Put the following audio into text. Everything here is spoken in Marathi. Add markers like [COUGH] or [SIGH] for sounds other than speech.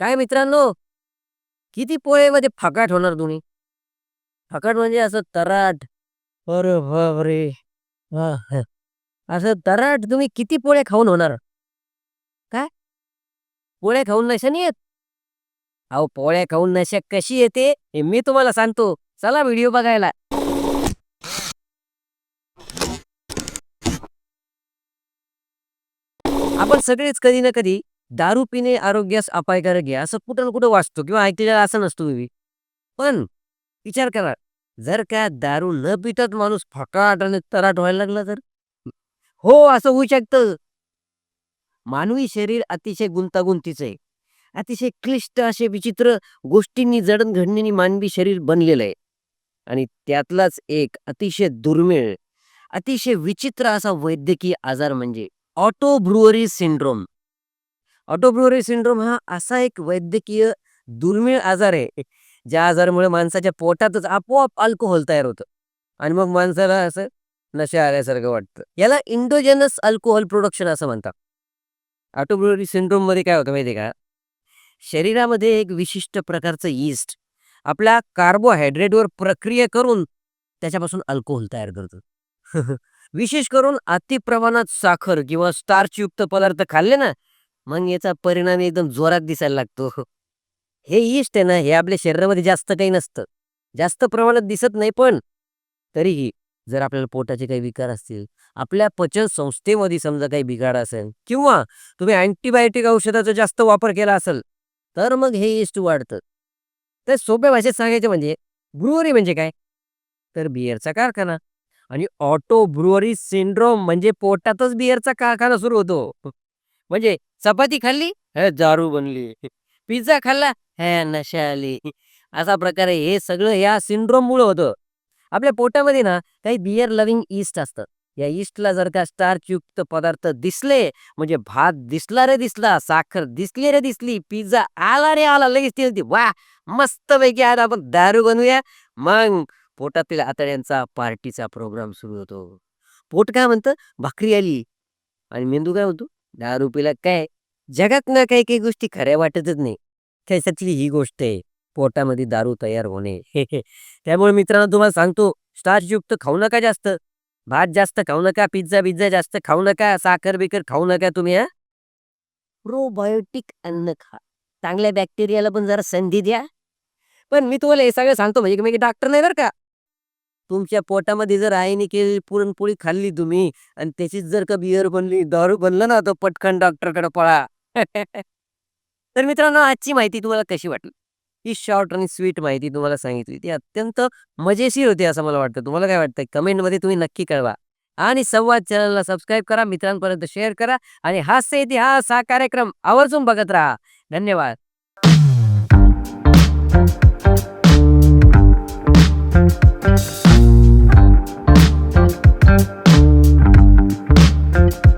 काय मित्रांनो? किती पोळेमध्ये फकाट होणार तुम्ही? फकाट म्हणजे असं तराट. अरे बापरे. असं तराट तुम्ही किती पोळे खाऊन होणार? काय? पोळे खाऊन नशा नाही येत? अहो पोळ्या खाऊन नशा कशी येते हे मी तुम्हाला सांगतो. चला व्हिडिओ बघायला. आपण सगळेच कधी ना कधी दारू पिणे आरोग्यास अपायकारक आहे असं कुठं ना कुठं वाचतो किंवा ऐकलेलं असं नसतो तुम्ही पण विचार करा जर का दारू न पितात माणूस फकाट आणि तराट व्हायला लागला तर? हो असं होऊ शकतं. मानवी शरीर अतिशय गुंतागुंतीचं आहे. अतिशय क्लिष्ट असे विचित्र गोष्टींनी जडणघडणीने मानवी शरीर बनलेलं आहे. आणि त्यातलाच एक अतिशय दुर्मिळ अतिशय विचित्र असा वैद्यकीय आजार म्हणजे auto brewery syndrome. Auto syndrome हा असा एक वैद्यकीय दुर्मिळ आजार आहे ज्या आजारामुळे माणसाच्या पोटातच आपोआप अल्कोहोल तयार होतं आणि मग माणसाला असं नशा आल्यासारखं वाटतं. याला इंडोजेनस अल्कोहोल प्रोडक्शन असं म्हणतात. ऑटो सिंड्रोममध्ये सिंड्रोममध्ये काय होतं माहिती का? शरीरामध्ये एक विशिष्ट प्रकारचं यीस्ट आपल्या कार्बोहायड्रेटवर प्रक्रिया करून त्याच्यापासून अल्कोहोल तयार करतो. [LAUGHS] विशेष करून अति प्रमाणात साखर किंवा स्टार्चयुक्त पदार्थ खाल्ले ना मग याचा परिणाम एकदम जोरात दिसायला लागतो. हे यीस्ट आहे ना हे आपल्या शरीरामध्ये जास्त काही नसतं. जास्त प्रमाणात दिसत नाही पण तरीही जर आपल्याला पोटाचे काही विकार असतील आपल्या पचन संस्थेमध्ये समजा काही बिघाड असेल किंवा तुम्ही अँटीबायोटिक औषधाचा जास्त वापर केला असेल तर मग हे यीस्ट वाढतं. तर सोप्या भाषेत सांगायचं म्हणजे ब्रुअरी म्हणजे काय? तर बिअरचा कारखाना. आणि ऑटो ब्रुअरी सिंड्रोम म्हणजे पोटातच बिअरचा कारखाना सुरू होतो. म्हणजे चपाती खाल्ली? हे दारू बनली. पिझ्झा खाल्ला? हे नशा आली असा प्रकारे हे सगळं या सिंड्रोम मुळे होतं. आपल्या पोटामध्ये ना काही बियर लव्हिंग ईस्ट असतं. या ईस्टला जर का स्टार्च युक्त पदार्थ दिसले म्हणजे भात दिसला रे दिसला साखर दिसली रे दिसली पिझ्झा आला रे आला लगेच ती वा मस्त पैकी आज आपण दारू बनवूया. मग पोटातील आतड्यांचा पार्टीचा प्रोग्राम सुरू होतो. पोट काय म्हणतं? भाकरी आली. आणि मेंदू काय म्हणतो? दारू पिला काय? जगात ना काही काही गोष्टी खऱ्या वाटतच नाही. त्याच्यातली ही गोष्ट आहे पोटामध्ये दारू तयार होणे. त्यामुळे मित्रांनो तुम्हाला सांगतो स्टार्चयुक्त खाऊ नका जास्त. भात जास्त खाऊ नका पिझ्झा पिझ्झा जास्त खाऊ नका साखर बिकर खाऊ नका तुम्ही हा. प्रोबायोटिक अन्न खा. चांगल्या बॅक्टेरियाला पण जरा संधी द्या. पण मी तुम्हाला हे सगळं सांगतो म्हणजे मी डॉक्टर नाही बरं का. तुमच्या पोटामध्ये जर आईने केली पुरणपोळी खाल्ली तुम्ही आणि त्याचीच जर का बियर बनली दारू बनलं ना तो पटकन डॉक्टरकडे पळा. [LAUGHS] तर मित्रांनो आजची माहिती तुम्हाला कशी वाटली? ही शॉर्ट आणि स्वीट माहिती तुम्हाला सांगितली ती अत्यंत मजेशीर होती असं मला वाटतं. तुम्हाला काय वाटतं कमेंटमध्ये तुम्ही नक्की कळवा. आणि संवाद चॅनलला सबस्क्राईब करा मित्रांपर्यंत शेअर करा आणि हास्य इतिहास हा कार्यक्रम आवर्जून बघत राहा. धन्यवाद.